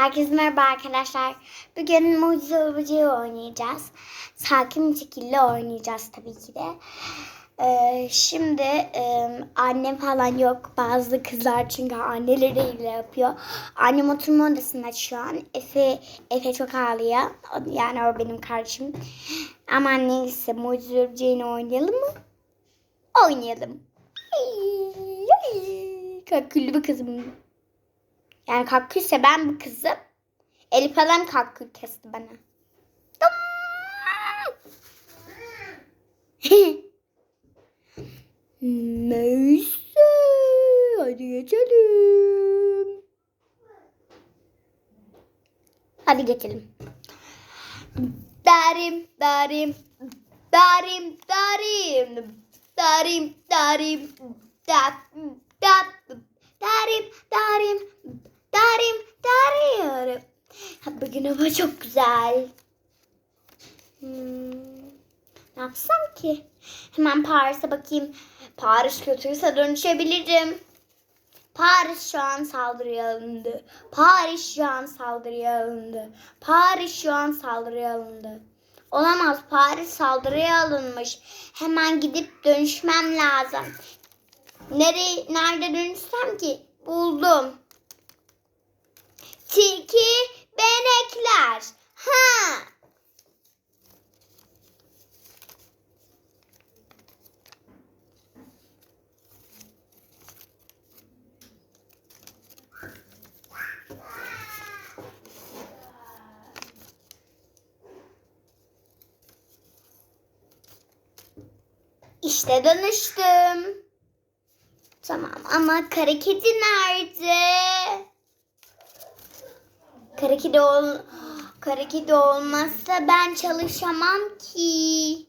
Herkese merhaba arkadaşlar. Bugün Mucize Öbeceği oynayacağız. Sakin bir şekilde oynayacağız tabii ki de. Ee, şimdi e, annem falan yok. Bazı kızlar çünkü anneleriyle yapıyor. Annem oturma odasında şu an. Efe, Efe çok ağlıyor. Yani o benim kardeşim. Ama neyse Mucize Öbeceği'ni oynayalım mı? Oynayalım. Ay, ay. Kaküllü bir kızım. Yani kakkülse ben bu kızım. Elif falan kakkül kesti bana. Neyse. Hadi geçelim. Hadi geçelim. Darim, darim, darim, darim, darim, darim, da, da, darim, darim, darim. Ha, Bugün hava çok güzel. Hmm, ne yapsam ki? Hemen Paris'e bakayım. Paris kötüyse dönüşebilirim. Paris şu an saldırıya alındı. Paris şu an saldırıya alındı. Paris şu an saldırıya alındı. Olamaz Paris saldırıya alınmış. Hemen gidip dönüşmem lazım. Nereye, nerede dönüşsem ki? Buldum. Tilki benekler. Ha. İşte dönüştüm. Tamam ama kara kedi nerede? Kara kedi, ol kara kedi olmazsa ben çalışamam ki.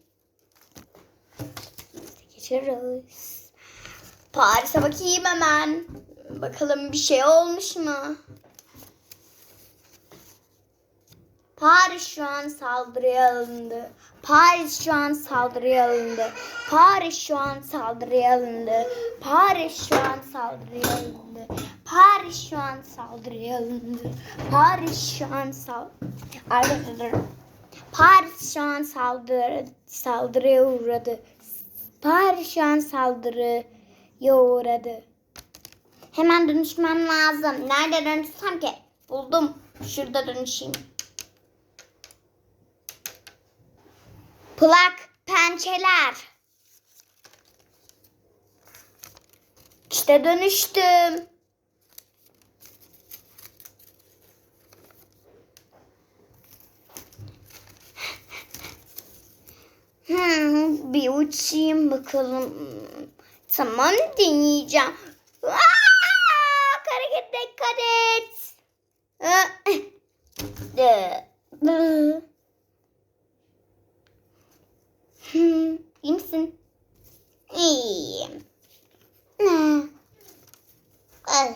Geçeriz. Paris'e bakayım hemen. Bakalım bir şey olmuş mu? Paris şu an saldırıya alındı. Paris şu an saldırıya alındı. Paris şu an saldırıya alındı. Paris şu an saldırıya alındı. Paris şu an saldırıya alındı. Paris şu an sal Paris şu an saldırı saldırıya uğradı. Paris şu an saldırıya uğradı. Hemen dönüşmem lazım. Nerede dönüşsem ki? Buldum. Şurada dönüşeyim. Plak, pençeler. İşte dönüştüm. Hmm, bir uçayım bakalım. Tamam deneyeceğim. Aa, hareket dikkat et. Hmm, iyi misin? İyiyim. Ay.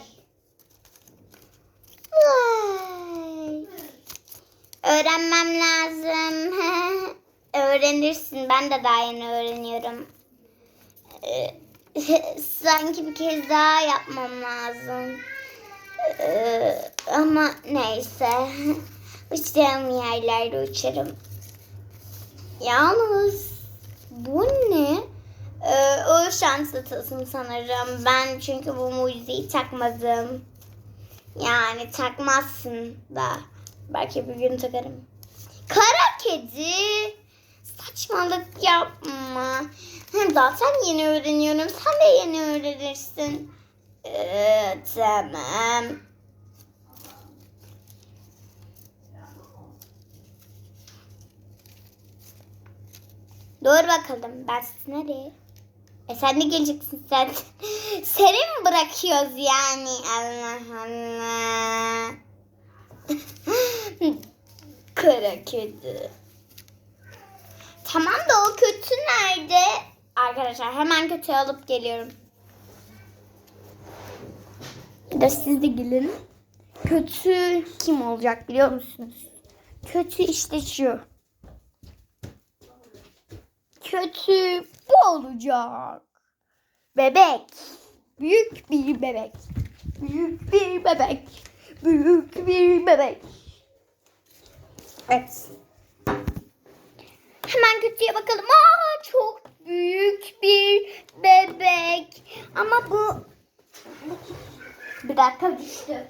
Ay. Öğrenmem lazım. Öğrenirsin. Ben de daha yeni öğreniyorum. Ee, Sanki bir kez daha yapmam lazım. Ee, Ama neyse. Uçacağım yerlerde uçarım. Yalnız bu ne? Ee, o şanslı tılsım sanırım. Ben çünkü bu mucizeyi takmadım. Yani takmazsın da. Belki bir gün takarım. Kara kedi. Saçmalık yapma. Hem zaten yeni öğreniyorum. Sen de yeni öğrenirsin. Ee, tamam. Doğru bakalım. Ben nereye? E sen de geleceksin sen. Seni mi bırakıyoruz yani? Allah Allah. Kara kedi. Tamam da o kötü nerede? Arkadaşlar hemen kötü alıp geliyorum. Bir de siz de gelin. Kötü kim olacak biliyor musunuz? Kötü işte şu. Kötü bu olacak. Bebek. Büyük bir bebek. Büyük bir bebek. büyük bir bebek. Evet. Hemen kötüye bakalım. Aa çok büyük bir bebek. Ama bu bir dakika düştü.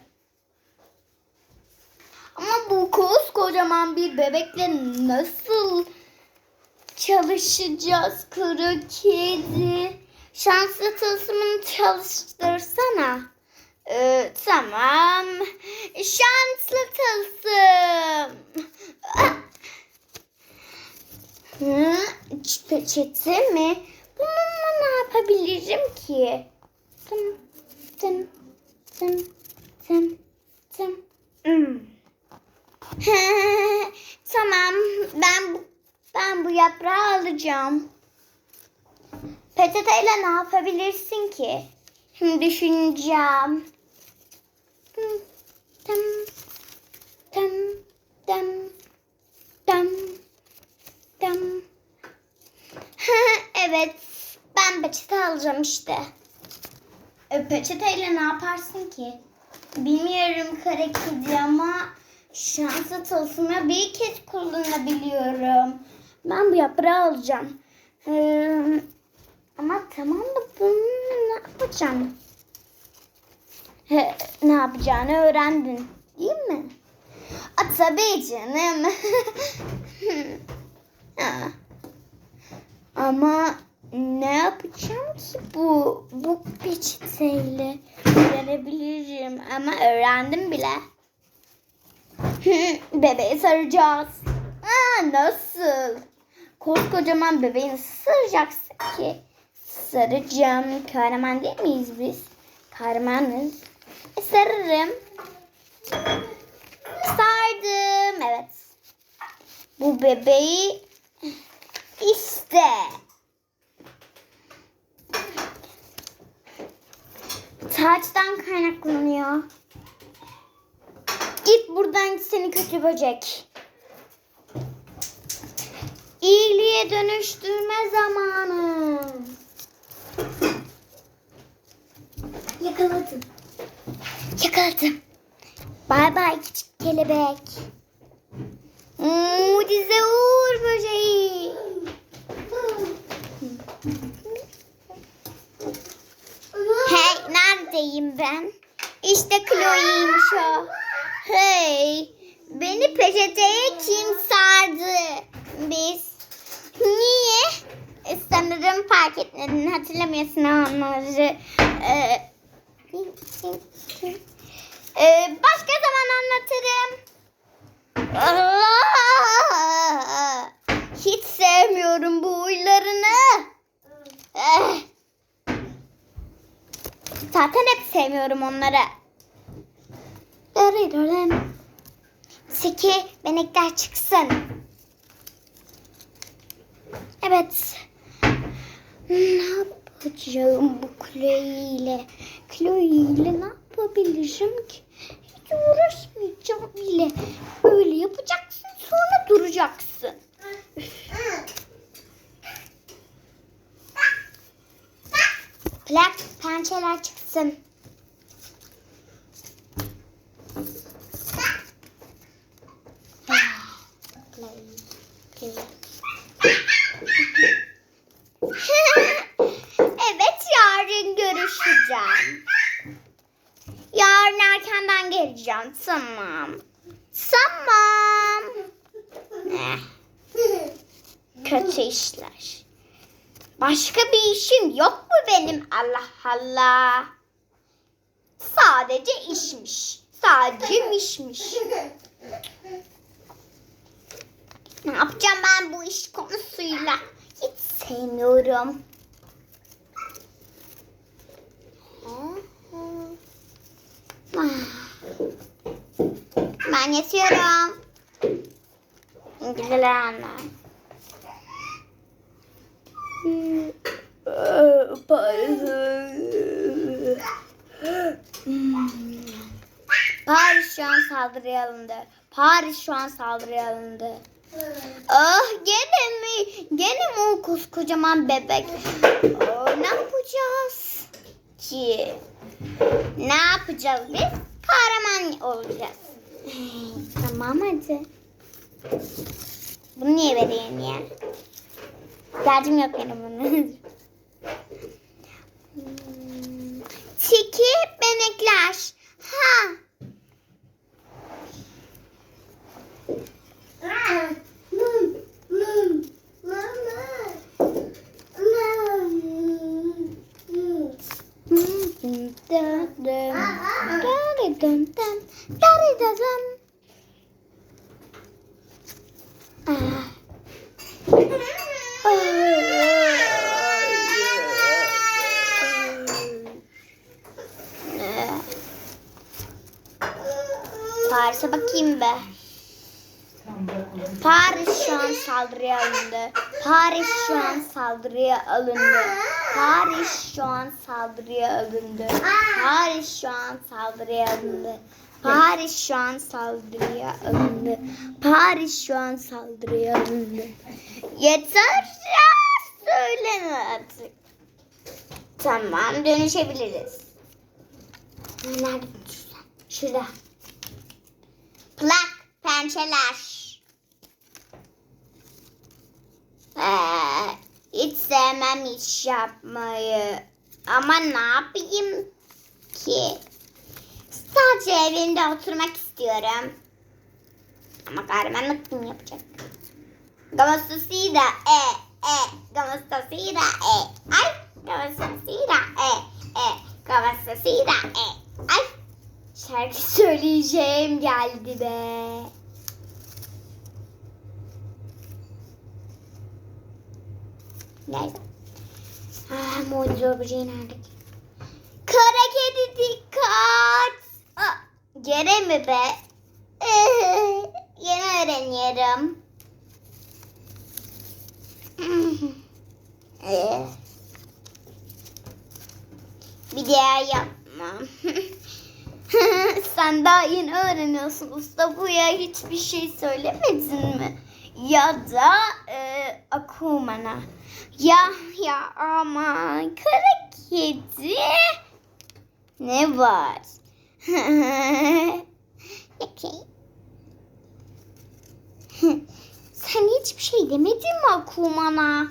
Ama bu koskocaman bir bebekle nasıl çalışacağız kuru kedi? Şanslı tılsımını çalıştırsana. Ee, tamam. Şanslı tılsım. Ah. Hı, peçete mi? Bununla ne yapabilirim ki? Tım, tım, tım, tım, tım. Hmm. tamam, ben ben bu yaprağı alacağım. Peçeteyle ne yapabilirsin ki? Şimdi düşüneceğim. Tım, tım, tım, tım, tım. Tım. evet, ben peçete alacağım işte. E, peçeteyle ne yaparsın ki? Bilmiyorum kara kedi ama şansı tılsımı bir kez kullanabiliyorum. Ben bu yaprağı alacağım. Ee, ama tamam da bunu ne yapacağım? He, ne yapacağını öğrendin değil mi? A, tabii canım. Ama ne yapacağım ki bu bu peçeteyle öğrenebilirim ama öğrendim bile. Bebeği saracağız. Aa, nasıl? Koskocaman bebeği nasıl saracaksın ki? Saracağım. Kahraman değil miyiz biz? Kahramanız. E, sararım. Sardım. Evet. Bu bebeği işte. Saçtan kaynaklanıyor. Git buradan seni kötü böcek. İyiliğe dönüştürme zamanı. Yakaladım. Yakaladım. Bay bay küçük kelebek. Mucize uğur böceği. Hey neredeyim ben? İşte Chloe'ymiş o. Hey beni peçeteye kim sardı? Biz. Niye? E, sanırım fark etmedin. Hatırlamıyorsun onları. Ee, başka zaman anlatırım. Allah! Hiç sevmiyorum bu huylarını. Eh. Zaten hep sevmiyorum onları. Seki benekler çıksın. Evet. Ne yapacağım bu Chloe ile? Chloe ile ne yapabilirim ki? Hiç uğraşmayacağım bile. Böyle yapacaksın sonra duracaksın. Plak pençeler çıksın. evet geleceğim. Tamam. Tamam. Eh, Kötü işler. Başka bir işim yok mu benim? Allah Allah. Sadece işmiş. Sadece mişmiş. Ne yapacağım ben bu iş konusuyla? Hiç sevmiyorum. Ben yatıyorum. Güzel anne. Paris şu an saldırıya alındı. Paris şu an saldırıya alındı. Ah gene mi? Gene mi o koskocaman bebek? Aa, ne yapacağız ki? Ne yapacağız biz? kahraman olacağız. Tamam hadi. Bunu niye vereyim ya? İhtiyacım yok benim bunun. Hmm, Tiki benekler. Ha. Paris'e bakayım be. Paris şu an saldırıya alındı. Paris şu an saldırıya alındı. Paris şu an saldırıya alındı. Paris şu an saldırıya alındı. Paris şu an saldırıya alındı. Paris şu an saldırıya alındı. Yeter ya söyleme artık. Tamam dönüşebiliriz. Nerede dönüşler? Şurada. Plak, pençeler. Ee, hiç sevmem iş yapmayı. Ama ne yapayım ki? Sadece evinde oturmak istiyorum. Ama kahramanlık kim yapacak? Gamastosida e e Gamastosida e ay Gamastosida e e Gamastosida e ay Şarkı söyleyeceğim geldi be. Nerede? Ah, mucize öbeceği nerede? Kara kedi dikkat. Aa, gene mi be? Yeni öğreniyorum. Bir daha yapmam. Sen daha yeni öğreniyorsun usta bu ya hiçbir şey söylemedin mi? Ya da e, Akuman'a. Ya ya aman kara kedi. Ne var? okay. Sen hiçbir şey demedin mi Akuman'a?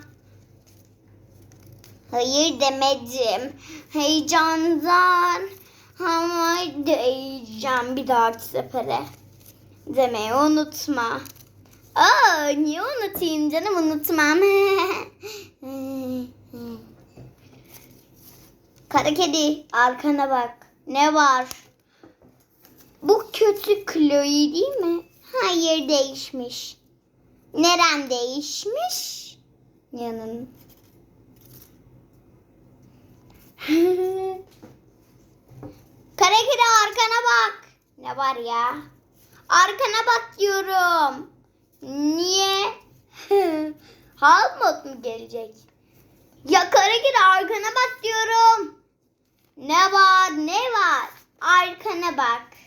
Hayır demedim. Heyecandan. Ama diyeceğim bir dahaki sefere. Demeyi unutma. Aa, niye unutayım canım unutmam. Kara kedi arkana bak. Ne var? Kötü Chloe değil mi? Hayır değişmiş. Neren değişmiş? Yanın. Kara kedi arkana bak. Ne var ya? Arkana bak diyorum. Niye? Hal mod mu gelecek? Ya kara kedi arkana bak diyorum. Ne var ne var? Arkana bak.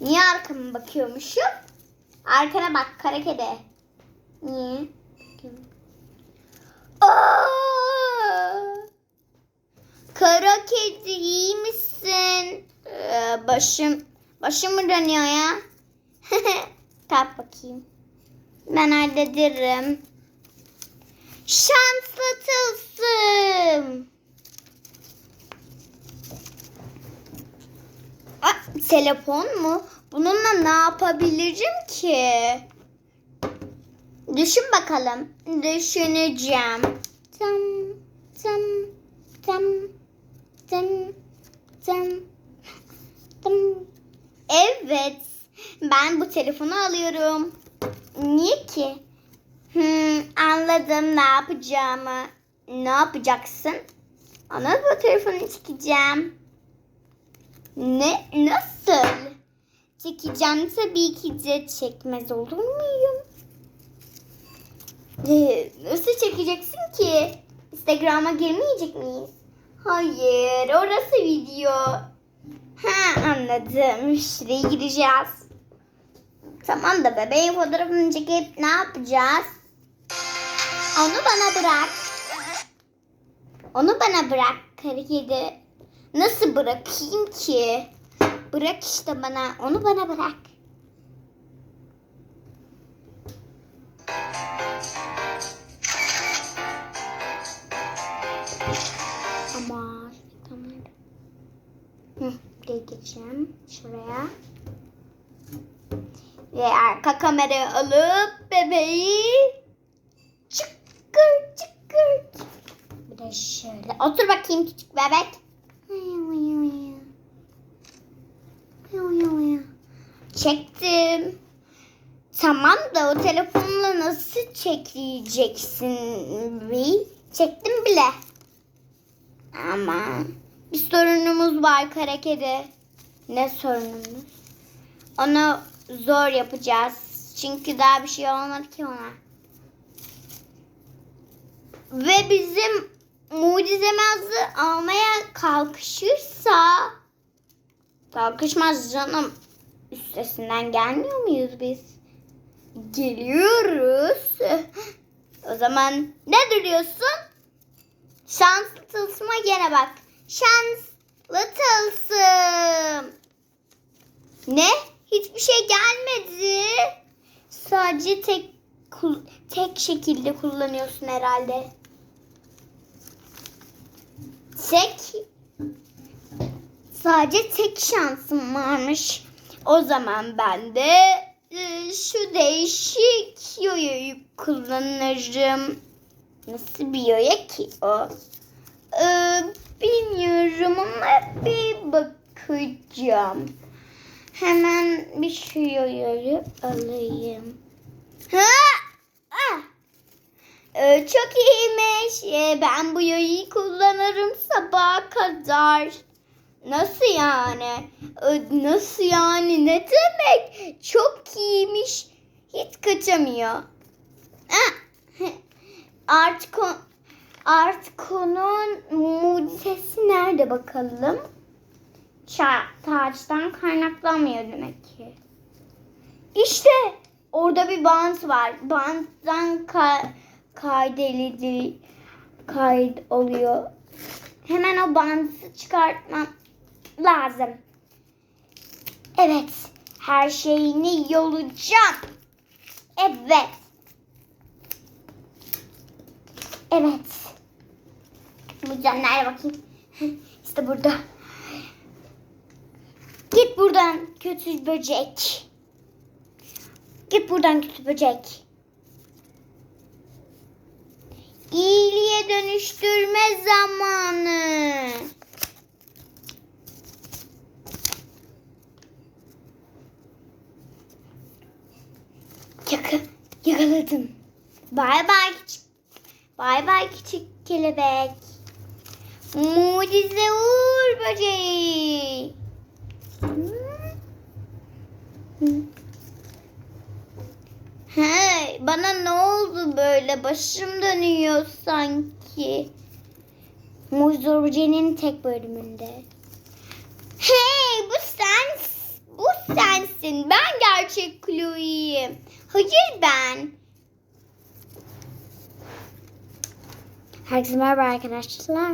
Niye arkama bakıyormuşum? Arkana bak kara kedi. Niye? Aa! Kara kedi iyi misin? Ee, başım başım mı dönüyor ya? Kalk bakayım. Ben hallederim. Şanslı tılsım. Telefon mu? Bununla ne yapabilirim ki? Düşün bakalım. Düşüneceğim. Tam, tam, tam, tam, tam, tam. Evet. Ben bu telefonu alıyorum. Niye ki? Hmm, anladım ne yapacağımı. Ne yapacaksın? Ona bu telefonu çekeceğim. Ne? Nasıl? Çekeceğim tabii ki de çekmez olur muyum? Ee, Nasıl çekeceksin ki? Instagram'a girmeyecek miyiz? Hayır, orası video. Ha anladım. Şuraya gireceğiz. Tamam da bebeğin fotoğrafını çekip ne yapacağız? Onu bana bırak. Onu bana bırak kara kedi. Nasıl bırakayım ki? bırak işte bana. Onu bana bırak. Ama tamam. Hı, buraya geçeceğim. Şuraya. Ve arka kamerayı alıp bebeği çıkır çıkır. Bir de şöyle. Otur bakayım küçük bebek. Çektim. Tamam da o telefonla nasıl çekeceksin? Bir çektim bile. Ama bir sorunumuz var kara kedi. Ne sorunumuz? Onu zor yapacağız. Çünkü daha bir şey olmadı ki ona. Ve bizim mucizemazı almaya kalkışırsa kalkışmaz canım. Üstesinden gelmiyor muyuz biz? Geliyoruz. O zaman ne duruyorsun? Şanslı tılsıma gene bak. Şanslı tılsım. Ne? Hiçbir şey gelmedi. Sadece tek tek şekilde kullanıyorsun herhalde. Tek sadece tek şansım varmış. O zaman ben de e, şu değişik yoyoyu kullanırım. Nasıl bir yoya ki o? Ee, bilmiyorum ama bir bakacağım. Hemen bir şu yoyoyu alayım. Ha! Ah! Ee, çok iyiymiş. Ee, ben bu yoyu kullanırım sabaha kadar. Nasıl yani? Nasıl yani? Ne demek? Çok iyiymiş. Hiç kaçamıyor. Artık artık onun mucizesi nerede bakalım? Ça- taçtan kaynaklanmıyor demek ki. İşte orada bir bant var. Banttan ka- kaydedildi kayıt oluyor. Hemen o bantı çıkartmam lazım. Evet. Her şeyini yolacağım. Evet. Evet. Bu can nerede bakayım? İşte burada. Git buradan kötü böcek. Git buradan kötü böcek. İyiliğe dönüştürme zamanı. Yakaladım. Bay bay küçük. Bay bay küçük kelebek. Mucize uğur böceği. Hey, bana ne oldu böyle? Başım dönüyor sanki. Mucize böceğinin tek bölümünde. Hey, bu sen, bu sensin. Ben gerçek Chloe'yim. Hayır ben. Herkese merhaba arkadaşlar.